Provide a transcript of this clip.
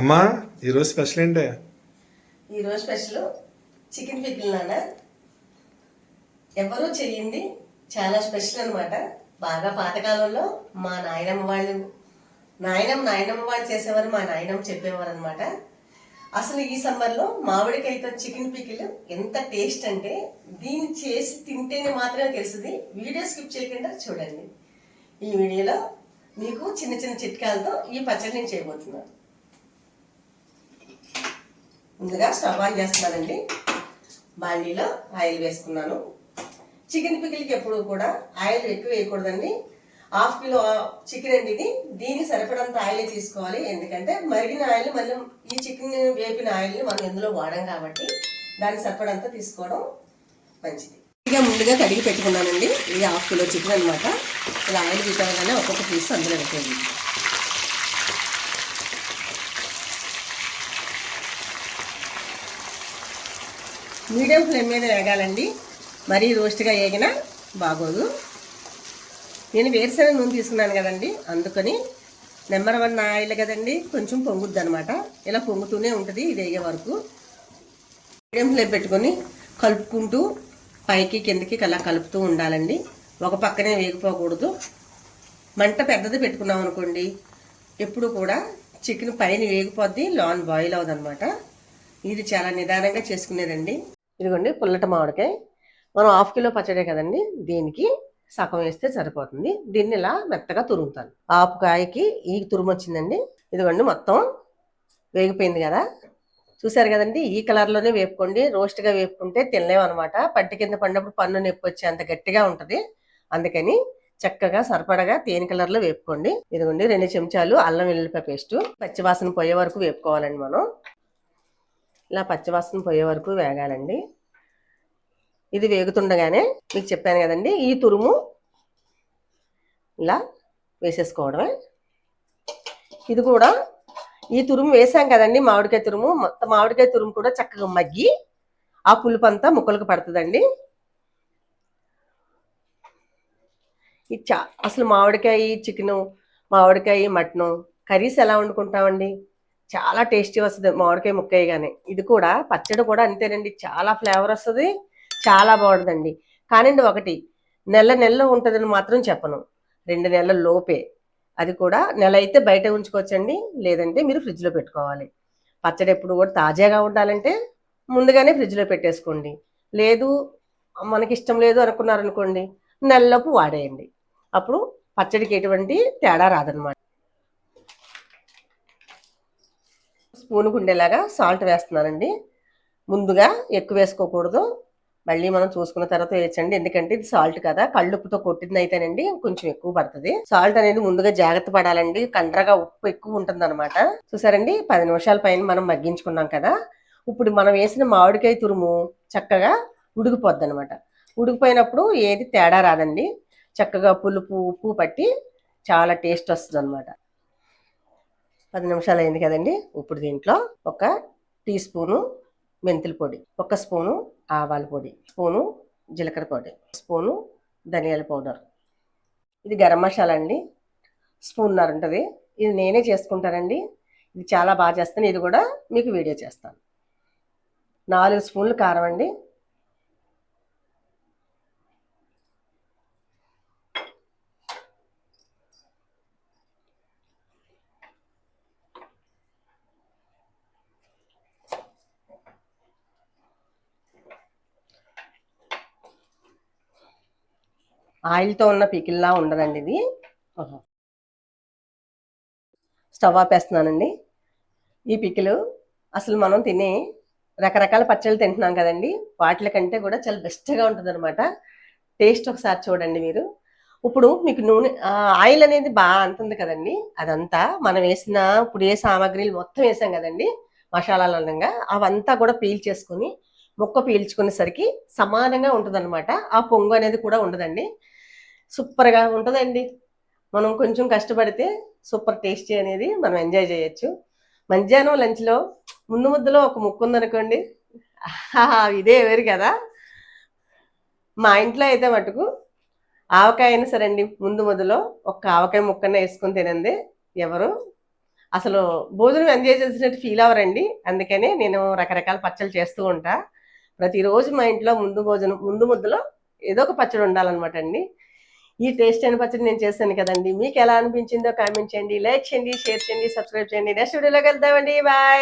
అమ్మా ఈరోజు స్పెషల్ ఏంటి? ఈరోజు స్పెషల్ చికెన్ పికిల్ నాన్న. ఎవరూ చెయ్యింది చాలా స్పెషల్ అనమాట బాగా పాతకాలంలో మా నాయనమ్మ వాళ్ళు నాయనమ్మ నాయనమ్మ వాళ్ళు చేసేవారు మా నాయనమ్మ చెప్పేవారు అనమాట అసలు ఈ సమ్మర్లో మామిడికాయతో చికెన్ పికిల్ ఎంత టేస్ట్ అంటే దీన్ని చేసి తింటేనే మాత్రమే తెలుస్తుంది వీడియో స్కిప్ చేయకుండా చూడండి. ఈ వీడియోలో మీకు చిన్న చిన్న చిట్కాలతో ఈ పచ్చడిని చేయబోతున్నారు చేయబోతున్నాను. ముందుగా స్టవ్ ఆన్ చేస్తున్నానండి. బాండీలో ఆయిల్ వేసుకున్నాను. చికెన్ పికిల్కి ఎప్పుడు కూడా ఆయిల్ ఎక్కువ వేయకూడదండి. హాఫ్ కిలో చికెన్ అండి ఇది. దీనికి సరిపడంత ఆయిల్ తీసుకోవాలి. ఎందుకంటే మరిగిన ఆయిల్ మళ్ళీ ఈ చికెన్ వేపిన ఆయిల్ని మనం ఎందులో వాడం కాబట్టి దానికి సరిపడంత తీసుకోవడం మంచిది. ఇక ముందుగా కడిగి పెట్టుకున్నానండి. ఇది హాఫ్ కిలో చికెన్ అనమాట ఇలా ఆయిల్ పెట్టగానే ఒక్కొక్క పీస్ అందులో పెట్టండి మీడియం ఫ్లేమ్ మీద వేగాలండి. మరీ రోస్ట్గా వేగినా బాగోదు. నేను వేరుశనగ నూనె తీసుకున్నాను కదండి అందుకని నెంబర్ వన్ ఆయిల్ కదండి కొంచెం పొంగుద్ది అనమాట ఇలా పొంగుతూనే ఉంటుంది ఇది వేగే వరకు. మీడియం ఫ్లేమ్ పెట్టుకొని కలుపుకుంటూ పైకి కిందకి అలా కలుపుతూ ఉండాలండి. ఒక పక్కనే వేగిపోకూడదు. మంట పెద్దది పెట్టుకున్నాం అనుకోండి ఎప్పుడు కూడా చికెన్ పైన వేగిపోద్ది లాన్ బాయిల్ అవుదన్నమాట ఇది చాలా నిదానంగా చేసుకునేదండి. ఇదిగోండి పుల్లట మామిడికాయ. మనం హాఫ్ కిలో పచ్చడే కదండి దీనికి సగం వేస్తే సరిపోతుంది. దీన్ని ఇలా మెత్తగా తురుముతాను. ఆపు కాయకి ఈ తురుము వచ్చిందండి. ఇదిగోండి మొత్తం వేగిపోయింది కదా. చూసారు కదండి ఈ కలర్లోనే వేపుకోండి. రోస్ట్గా వేపుకుంటే తినలేమన్నమాట. పట్టి కింద పడినప్పుడు పన్ను నొప్పి వచ్చి అంత గట్టిగా ఉంటుంది. అందుకని చక్కగా సరిపడగా తేనె కలర్లో వేపుకోండి. ఇదిగోండి రెండు చెంచాలు అల్లం వెల్లుల్లిపాయ పేస్ట్. పచ్చివాసన పోయే వరకు వేపుకోవాలండి మనం. ఇలా పచ్చివాసన పోయే వరకు వేగాలండి. ఇది వేగుతుండగానే మీకు చెప్పాను కదండి ఈ తురుము ఇలా వేసేసుకోవడమే. ఇది కూడా ఈ తురుము వేసాం కదండి మామిడికాయ తురుము. మొత్తం మామిడికాయ తురుము కూడా చక్కగా మగ్గి ఆ పులుపు అంతా ముక్కలకు పడుతుందండి. ఇది చా అసలు మామిడికాయ చికెను మామిడికాయ మటను కర్రీస్ ఎలా వండుకుంటామండి? చాలా టేస్టీ వస్తుంది మామిడికాయ ముక్కయ్యగానే ఇది కూడా పచ్చడి కూడా అంతేనండి చాలా ఫ్లేవర్ వస్తుంది చాలా బాగుంటుందండి. కానీ ఒకటి నెల నెలలో ఉంటుందని మాత్రం చెప్పను. రెండు నెలల లోపే. అది కూడా నెల అయితే బయట ఉంచుకోవచ్చండి లేదంటే మీరు ఫ్రిడ్జ్లో పెట్టుకోవాలి. పచ్చడి ఎప్పుడు కూడా తాజాగా ఉండాలంటే ముందుగానే ఫ్రిడ్జ్లో పెట్టేసుకోండి. లేదు మనకి ఇష్టం లేదు అనుకున్నారనుకోండి నెలలోపు వాడేయండి. అప్పుడు పచ్చడికి ఎటువంటి తేడా రాదనమాట. స్పూన్ ఉండేలాగా సాల్ట్ వేస్తున్నానండి. ముందుగా ఎక్కువ వేసుకోకూడదు. మళ్ళీ మనం చూసుకున్న తర్వాత వేయచ్చండి. ఎందుకంటే ఇది సాల్ట్ కదా. కళ్ళుప్పుతో కొట్టింది అయితేనండి కొంచెం ఎక్కువ పడుతుంది. సాల్ట్ అనేది ముందుగా జాగ్రత్త పడాలండి. కండ్రగా ఉప్పు ఎక్కువ ఉంటుంది అనమాట చూసారండి? పది నిమిషాల పైన మనం మగ్గించుకున్నాం కదా. ఇప్పుడు మనం వేసిన మామిడికాయ తురుము చక్కగా ఉడికిపోద్ది అనమాట ఉడికిపోయినప్పుడు ఏది తేడా రాదండి. చక్కగా పులుపు ఉప్పు పట్టి చాలా టేస్ట్ వస్తుంది అనమాట పది నిమిషాలు అయింది కదండి. ఇప్పుడు దీంట్లో ఒక టీ స్పూను మెంతుల పొడి ఒక స్పూను ఆవాల పొడి స్పూను జీలకర్ర పొడి స్పూను ధనియాల పౌడర్. ఇది గరం మసాలా అండి. స్పూన్నర ఉంటుంది. ఇది నేనే చేసుకుంటానండి. ఇది చాలా బాగా చేస్తాను. ఇది కూడా మీకు వీడియో చేస్తాను. నాలుగు స్పూన్లు కారం అండి. ఆయిల్తో ఉన్న పికిల్లా ఉండదండి ఇది. స్టవ్ ఆపేస్తున్నానండి. ఈ పికిలు అసలు మనం తినే రకరకాల పచ్చళ్ళు తింటున్నాం కదండి. వాటి కంటే కూడా చాలా బెస్ట్గా ఉంటుంది అనమాట టేస్ట్ ఒకసారి చూడండి మీరు. ఇప్పుడు మీకు నూనె ఆయిల్ అనేది బాగా అంటుంది కదండి. అదంతా మనం వేసిన ఇప్పుడు ఏ సామాగ్రిలు మొత్తం వేసాం కదండి. మసాలాలు అనగా అవంతా కూడా పీల్చేసుకొని ముక్క పీల్చుకునేసరికి సమానంగా ఉంటుందన్నమాట. ఆ పొంగు అనేది కూడా ఉండదండి. సూపర్గా ఉంటుందండి. మనం కొంచెం కష్టపడితే సూపర్ టేస్టీ అనేది మనం ఎంజాయ్ చేయొచ్చు. మధ్యాహ్నం లంచ్లో ముందు ముద్దలో ఒక ముక్కు ఉందనుకోండి. ఇదే వేరు కదా. మా ఇంట్లో అయితే మటుకు ఆవకాయ అయినా సరే అండి ముందు ముద్దలో ఒక ఆవకాయ ముక్కనే వేసుకొని తినండి ఎవరు. అసలు భోజనం ఎంజాయ్ చేసినట్టు ఫీల్ అవ్వరండి. అందుకనే నేను రకరకాల పచ్చళ్ళు చేస్తూ ఉంటా. ప్రతిరోజు మా ఇంట్లో ముందు భోజనం ముందు ముద్దలో ఏదో ఒక పచ్చడి ఉండాలన్నమాట అండి. ఈ టేస్ట్ అయిన పచ్చడి నేను చేస్తాను కదండి. మీకు ఎలా అనిపించిందో కామెంట్ చేయండి లైక్ చేయండి షేర్ చేయండి సబ్స్క్రైబ్ చేయండి. నెక్స్ట్ వీడియోలో వెళ్దామండి బాయ్!